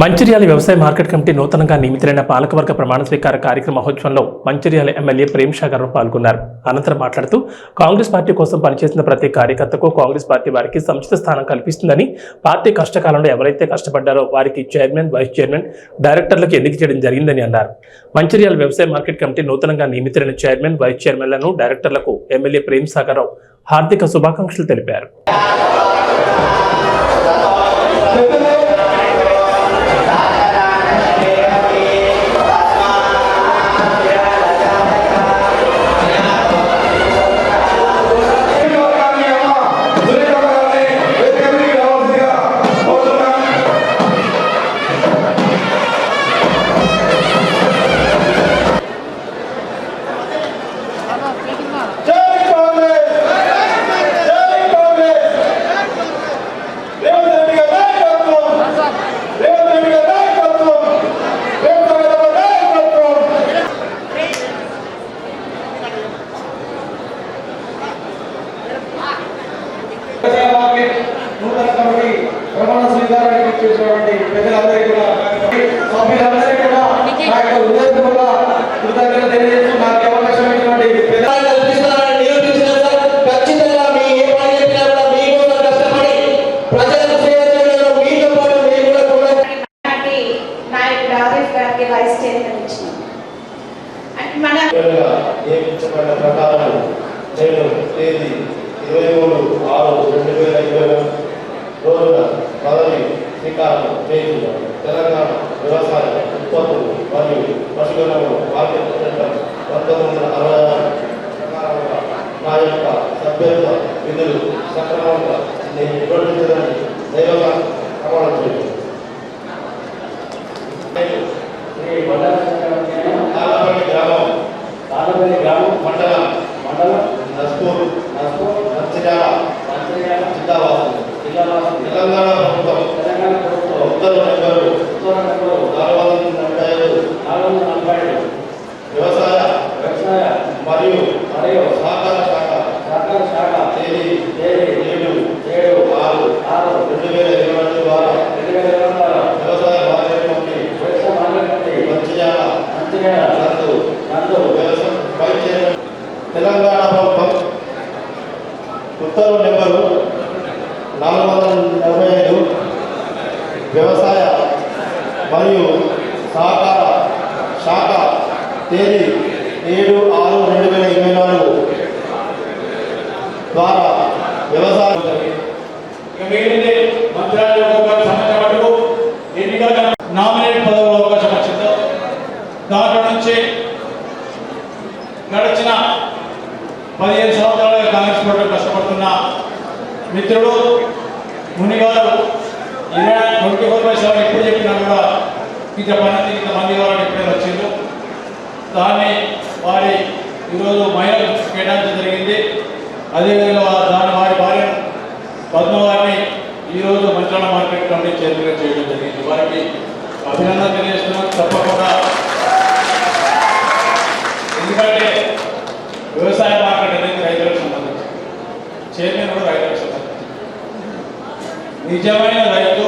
మంచిర్యాల వ్యవసాయ market committee నూతనంగా నియమితులైన పాలకవర్గ ప్రమాణ స్వీకార కార్యక్రమ మహోత్సవంలో మంచిర్యాల ఎమ్మెల్యే ప్రేమ్ సాగర్ పాల్గొన్నారు. అనంతరం మాట్లాడుతూ కాంగ్రెస్ పార్టీ కోసం పనిచేసిన ప్రతి కార్యకర్తకు కాంగ్రెస్ పార్టీ వారికి సముచిత స్థానం కల్పిస్తుందని పార్టీ కష్టకాలంలో ఎవరైతే కష్టపడ్డారో వారికి చైర్మన్ వైస్ చైర్మన్ డైరెక్టర్లకు ఎన్నిక చేయడం జరిగిందని అన్నారు. మంచిర్యాల వ్యవసాయ మార్కెట్ కమిటీ నూతనంగా నియమితులైన చైర్మన్ వైస్ చైర్మన్లను డైరెక్టర్లకు ఎమ్మెల్యే ప్రేమ్ సాగర్ హార్దిక శుభాకాంక్షలు తెలిపారు. నియమించబడిన ప్రకారం నేను తేదీ ఇరవై మూడు ఆరు రెండు వేల ఇరవై రోజున పదవి శ్రీకారం చేయించున్నాను తెలంగాణ వ్యవసాయ ఉత్పత్తులు మరియు పశువులను మార్కెట్ చట్టం పంతొమ్మిది వందల అరవై ఆరు ప్రకారంగా నా యొక్క సభ్యత్వ విధులు సక్రమంగా నేను నిర్వహించడానికి దైవగా ప్రమాణం చేస్తున్నాను తాళపల్లి గ్రామం తాళపల్లి గ్రామం మండలం మండలం నస్పూర్ నస్పూర్ మంచిర్యాల మంచిర్యాల జిల్లావాసం జిల్లావాసం తెలంగాణ ప్రభుత్వం తెలంగాణ ప్రభుత్వం ఉత్తర్వు నెంబరు ఉత్తర్వు నెంబరు నాలుగు వందల నలభై ఐదు నాలుగు వందల నలభై ఐదు వ్యవసాయ వ్యవసాయ మరియు మరియు సహకార శాఖ సహకార శాఖ తేదీ తేదీ ఏడు ఏడు ఆరు ఆరు రెండు వేల ఇరవై రెండు ద్వారా రెండు వేల ఇరవై ద్వారా వ్యవసాయ మార్కెట్ కమిటీ వ్యవసాయ మార్కెట్ కమిటీ మంచిర్యాల మంచిర్యాల నందు నందు వ్యవసాయ వైస్ చైర్మన్ తెలంగాణ ప్రభుత్వం ఉత్తర్వు నెంబరు నాలుగు వందల నలభై ఐదు వ్యవసాయ మరియు సహకార శాఖ తేదీ ఏడు ఆరు రెండు వేల ఇరవై నాలుగు ద్వారా వ్యవసాయ నామినేట్ పదవుల అవకాశం వచ్చిందో. దాంట్లో నుంచి గడిచిన పదిహేను సంవత్సరాలుగా కాంగ్రెస్ పార్టీ కష్టపడుతున్న మిత్రుడు మునిగారు ఇరవై ట్వంటీ ఫోర్ బై సెవెన్ ఎప్పుడు చెప్పినా కూడా ఇంత పన్నెండు ఇంత మంది కావాలని దాన్ని వారి ఈరోజు మహిళలు కేటాయించడం జరిగింది. అదేవిధంగా దాని వారి భార్య పద్మవారిని ఈరోజు మంచాల మార్కెట్ కమిటీ చైర్మన్గా చేయడం జరిగింది. వారికి అభినందన తెలియజేస్తున్నాం. తప్పకుండా ఎందుకంటే వ్యవసాయ మార్కెట్ అనేది రైతులకు సంబంధించి చైర్మన్ కూడా రైతులకు సంబంధించి. నిజమైన రైతు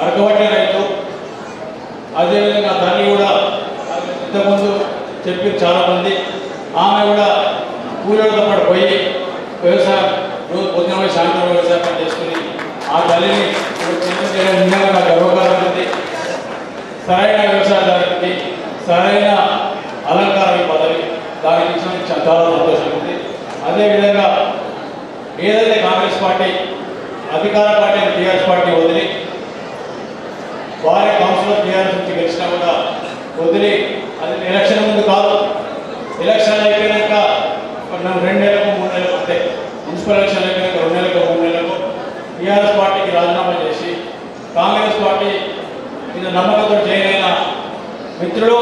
అరకబట్టే రైతు అదేవిధంగా దాన్ని కూడా ఇంతకుముందు చెప్పి చాలా మంది ఆమె కూడా కూలీలతో పాటు పోయి వ్యవసాయం రోజు పొద్దున పోయి సాయంత్రం వ్యవసాయం పని చేసుకుని ఆ తల్లిని నిజంగా నాకు గర్వకారం ఉంది. సరైన వ్యవసాయదారునికి సరైన అలంకారం పదవి దానికి ఇచ్చిన చాలా సంతోషం ఉంది. అదేవిధంగా ఏదైతే కాంగ్రెస్ పార్టీ అధికార పార్టీ అయిన టీఆర్ఎస్ పార్టీ వదిలి వారి కౌన్సిలర్ టీఆర్ఎస్ నుంచి గెలిచినా కూడా వదిలి అది ఎలక్షన్ ముందు కాదు ఎలక్షన్ అయిపోయినాక మనం రెండు నెలలకు మూడు నెలలకు అంతే మున్సిపల్ ఎలక్షన్ అయిపోయినాక రెండు నెలలకు మూడు నెలలకు టీఆర్ఎస్ పార్టీకి రాజీనామా చేసి కాంగ్రెస్ పార్టీ మీద నమ్మకంతో జాయిన్ అయిన మిత్రుడు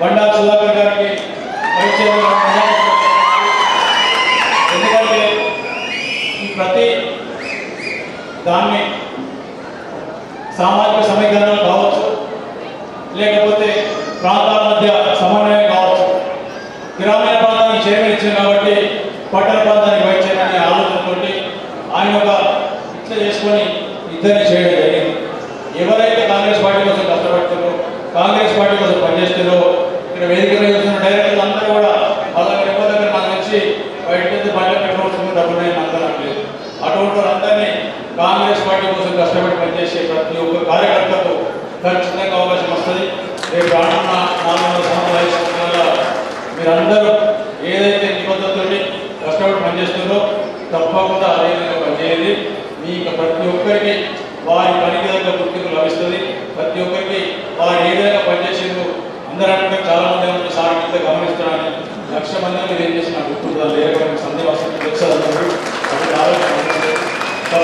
బండా సుధాకర్ గారికి ఎందుకంటే ఈ ప్రతి దాన్ని సామాజిక సమీకరణలు కావచ్చు లేకపోతే ప్రాంతాల మధ్య సమన్వయం కావచ్చు. గ్రామీణ ప్రాంతానికి చైర్మన్ ఇచ్చింది కాబట్టి పట్టణ ప్రాంతానికి వైస్ చైర్మన్ అనే ఆలోచనతోటి ఆయన ఒక ఇట్లా చేసుకొని ఇద్దరిని చేయడం జరిగింది ఎవరైతే కాంగ్రెస్ పార్టీ కోసం కష్టపడుతున్నారు కాంగ్రెస్ పార్టీ కోసం పనిచేస్తున్నారు ఇక్కడ వేదిక మీద కూర్చున్న డైరెక్టర్లు అందరూ కూడా వాళ్ళ ఎవరి దగ్గర నాకు వచ్చి బయట నుంచి బయట పెట్టుకోవాల్సిన డబ్బులు నేను అందరూ నాకు లేదు అటువంటి వాళ్ళందరినీ కాంగ్రెస్ పార్టీ కోసం కష్టపడి పనిచేసే ప్రతి ఒక్క కార్యకర్తకు ఖచ్చితంగా అవకాశం వస్తుంది. రేపు రానున్న నాలుగు వందల సంవత్సరాల మీరందరూ ఏదైతే నిబద్ధతతోటి కష్టపడి పనిచేస్తుందో తప్పకుండా అదే విధంగా పనిచేయండి. మీకు ప్రతి ఒక్కరికి వారి పని దగ్గర గుర్తింపు లభిస్తుంది. ప్రతి ఒక్కరికి వారు ఏదైనా పనిచేసేందుకు అందరూ అంటే చాలా మంది ఏమంటే సార్ గమనిస్తున్నారని లక్ష మంది మీరు ఏం చేసిన గుర్తుంటుందా లేకపోతే సందేహం వస్తుంది. తెలుసు Thank you.